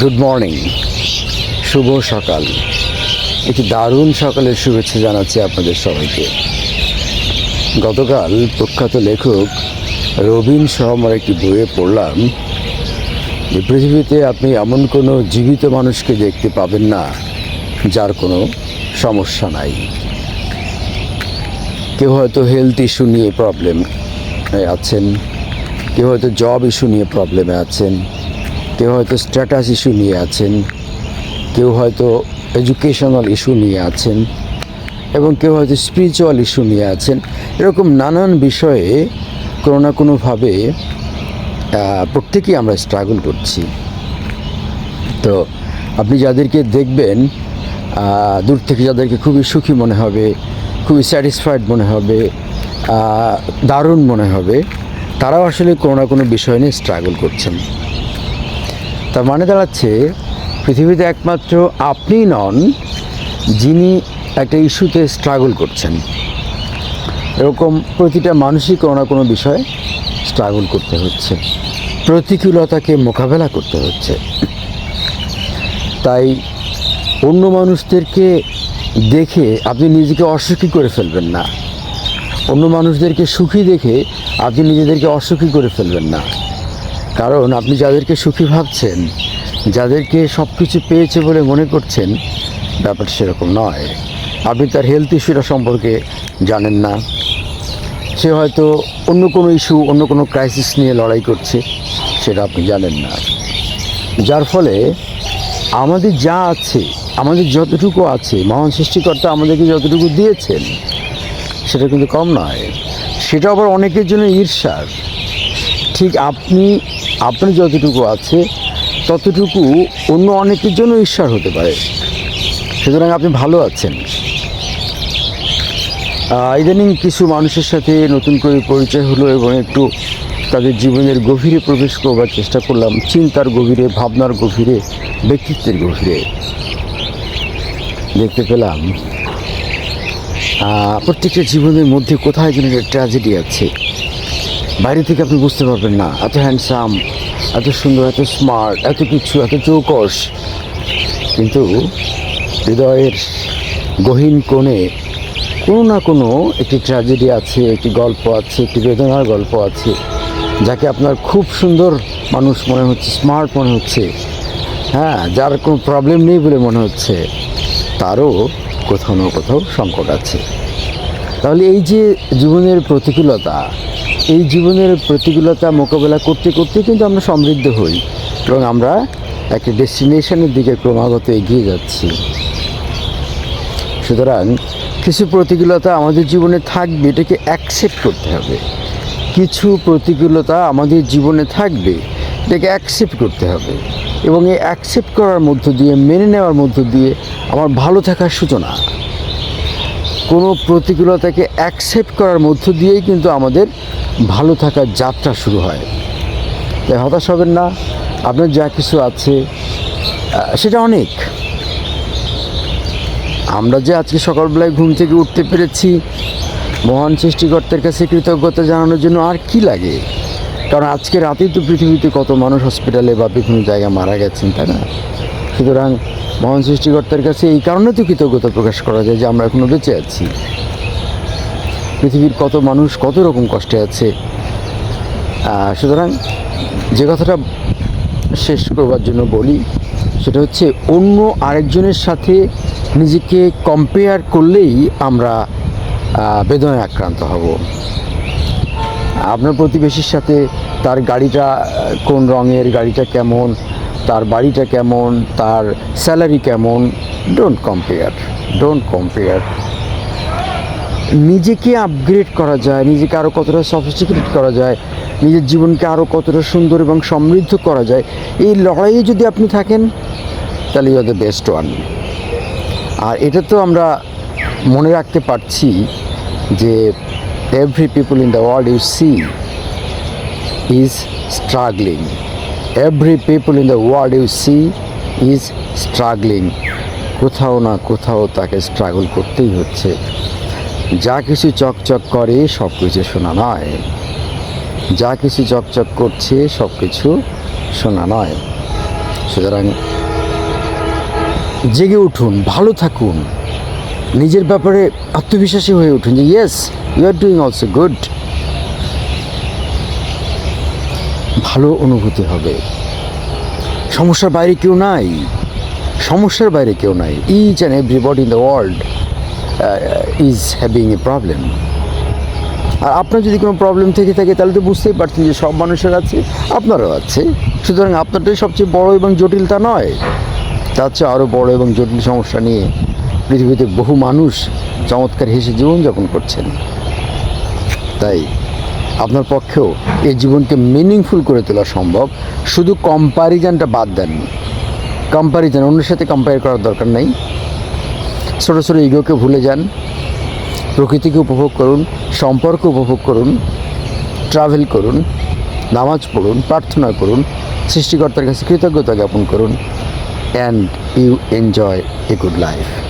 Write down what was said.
Good morning শুভ সকাল। একটি দারুণ সকালের শুভেচ্ছা জানাচ্ছি আপনাদের সবাইকে। গতকাল প্রখ্যাত লেখক রবীন শর্মার একটি বইয়ে পড়লাম, যে পৃথিবীতে আপনি এমন কোনো জীবিত মানুষকে দেখতে পাবেন না, যার কোনো সমস্যা নাই। কেউ হয়তো হেলথ ইস্যু নিয়ে প্রবলেম আছেন, কেউ হয়তো জব ইস্যু নিয়ে প্রবলেমে আছেন কেউ হয়তো স্ট্যাটাস ইস্যু নিয়ে আছেন, কেউ হয়তো এডুকেশনাল ইস্যু নিয়ে আছেন, এবং কেউ হয়তো স্পিরিচুয়াল ইস্যু নিয়ে আছেন। এরকম নানান বিষয়ে কোনো না কোনোভাবে প্রত্যেকেই আমরা স্ট্রাগল করছি। তো আপনি যাদেরকে দেখবেন দূর থেকে যাদেরকে খুবই সুখী মনে হবে, খুবই স্যাটিসফাইড মনে হবে দারুণ মনে হবে, তারাও আসলে কোনো না কোনো বিষয় নিয়ে স্ট্রাগল করছেন। তার মানে দাঁড়াচ্ছে পৃথিবীতে একমাত্র আপনিই নন, যিনি একটা ইস্যুতে স্ট্রাগল করছেন। এরকম প্রতিটা মানুষই কোনো না কোনো বিষয়ে স্ট্রাগল করতে হচ্ছে। প্রতিকূলতাকে মোকাবেলা করতে হচ্ছে। তাই অন্য মানুষদেরকে দেখে আপনি নিজেকে অসুখী করে ফেলবেন না। অন্য মানুষদেরকে সুখী দেখে আপনি নিজেদেরকে অসুখী করে ফেলবেন না। কারণ আপনি যাদেরকে সুখী ভাবছেন, যাদেরকে সব কিছু পেয়েছে বলে মনে করছেন, ব্যাপারটা সেরকম নয়। আপনি তার হেলথ ইস্যুটা সম্পর্কে জানেন না। সে হয়তো অন্য কোনো ইস্যু অন্য কোনো ক্রাইসিস নিয়ে লড়াই করছে, সেটা আপনি জানেন না। যার ফলে আমাদের যা আছে, আমাদের যতটুকু আছে, মহান সৃষ্টিকর্তা আমাদেরকে যতটুকু দিয়েছেন, সেটা কিন্তু কম নয়। সেটা আবার অনেকের জন্য ঈর্ষার। ঠিক আপনি আপনার যতটুকু আছে, ততটুকু অন্য অনেকের জন্য ঈশ্বর হতে পারে। সুতরাং আপনি ভালো আছেন। ইদানিং কিছু মানুষের সাথে নতুন করে পরিচয় হলো এবং একটু তাদের জীবনের গভীরে প্রবেশ করবার চেষ্টা করলাম, চিন্তার গভীরে, ভাবনার গভীরে, ব্যক্তিত্বের গভীরে। দেখতে পেলাম প্রত্যেকটা জীবনের মধ্যে কোথায় যেন একটা ট্র্যাজেডি আছে। বাইরে থেকে আপনি বুঝতে পারবেন না, এত হ্যান্ডসাম এত সুন্দর, এত স্মার্ট এত কিছু, এত চৌকস। কিন্তু হৃদয়ের গহীন কোণে কোনো না কোনো একটি ট্র্যাজেডি আছে, একটি গল্প আছে, একটি বেদনার গল্প আছে, যাকে আপনার খুব সুন্দর মানুষ মনে হচ্ছে স্মার্ট মনে হচ্ছে। হ্যাঁ যার কোনো প্রবলেম নেই বলে মনে হচ্ছে, তারও কোথাও না কোথাও সংকট আছে। তাহলে এই যে জীবনের প্রতিকূলতা এই জীবনের প্রতিকূলতা মোকাবেলা করতে করতে কিন্তু আমরা সমৃদ্ধ হই এবং আমরা একটা ডেস্টিনেশনের দিকে ক্রমাগত এগিয়ে যাচ্ছি। সুতরাং কিছু প্রতিকূলতা আমাদের জীবনে থাকবে, এটাকে অ্যাকসেপ্ট করতে হবে। কিছু প্রতিকূলতা আমাদের জীবনে থাকবে, এটাকে অ্যাকসেপ্ট করতে হবে। এবং এই অ্যাকসেপ্ট করার মধ্য দিয়ে, মেনে নেওয়ার মধ্য দিয়ে আমার ভালো থাকার সূচনা কোনো প্রতিকূলতাকে অ্যাকসেপ্ট করার মধ্য দিয়েই কিন্তু আমাদের ভালো থাকার যাত্রা শুরু হয়। তাই হতাশ হবেন না, আপনার যা কিছু আছে সেটা অনেক। আমরা যে আজকে সকালবেলায় ঘুম থেকে উঠতে পেরেছি, মহান সৃষ্টিকর্তার কাছে কৃতজ্ঞতা জানানোর জন্য আর কি লাগে? কারণ আজকে রাতেই তো পৃথিবীতে কত মানুষ হসপিটালে বা বিভিন্ন জায়গায় মারা গেছেন, তাই না? সুতরাং মহান সৃষ্টিকর্তার কাছে এই কারণে তো কৃতজ্ঞতা প্রকাশ করা যায় যে আমরা এখনও বেঁচে আছি। পৃথিবীর কত মানুষ কত রকম কষ্টে আছে। সুতরাং যে কথাটা শেষ করবার জন্য বলি, সেটা হচ্ছে অন্য আরেকজনের সাথে নিজেকে কম্পেয়ার করলেই আমরা বেদনায় আক্রান্ত হব। আপনার প্রতিবেশীর সাথে তার গাড়িটা, কোন রঙের গাড়িটা কেমন তার বাড়িটা কেমন, তার স্যালারি কেমন ডোন্ট কম্পেয়ার ডোন্ট কম্পেয়ার নিজেকে আপগ্রেড করা যায়, নিজেকে আরও কতটা সফিস্টিকেটেড করা যায়, নিজের জীবনকে আরও কতটা সুন্দর এবং সমৃদ্ধ করা যায়, এই লড়াইয়ে যদি আপনি থাকেন, তাহলে you are the best one আর এটা তো আমরা মনে রাখতে পারছি যে every people in the world you see is struggling every people in the world you see is struggling কোথাও না কোথাও তাকে স্ট্রাগল করতেই হচ্ছে। যা কিছু চকচক করে সব কিছু শোনা নয়। যা কিছু চকচক করছে সব কিছু শোনা নয়। সুতরাং জেগে উঠুন, ভালো থাকুন। নিজের ব্যাপারে আত্মবিশ্বাসী হয়ে উঠুন যে yes you are doing also good ভালো অনুভূতি হবে। সমস্যার বাইরে কেউ নাই। সমস্যার বাইরে কেউ নাই। Each and everybody in the world is having a problem আর আপনার যদি কোনো প্রবলেম থেকে থাকে, তাহলে তো বুঝতেই পারছেন যে সব মানুষের আছে, আপনারও আছে। সুতরাং আপনারটাই সবচেয়ে বড় এবং জটিল তা নয়। তার চেয়ে আরও বড় এবং জটিল সমস্যা নিয়ে পৃথিবীতে বহু মানুষ চমৎকার হেসে জীবনযাপন করছেন। তাই আপনার পক্ষেও এই জীবনকে মিনিংফুল করে তোলা সম্ভব। শুধু কম্প্যারিজনটা বাদ দেন। কম্প্যারিজন অন্যের সাথে কম্পেয়ার করার দরকার নেই। ছোটো ছোটো ইগোকে ভুলে যান। প্রকৃতিকে উপভোগ করুন, সম্পর্ক উপভোগ করুন ট্রাভেল করুন, নামাজ পড়ুন, প্রার্থনা করুন, সৃষ্টিকর্তার কাছে কৃতজ্ঞতা জ্ঞাপন করুন and you enjoy a good life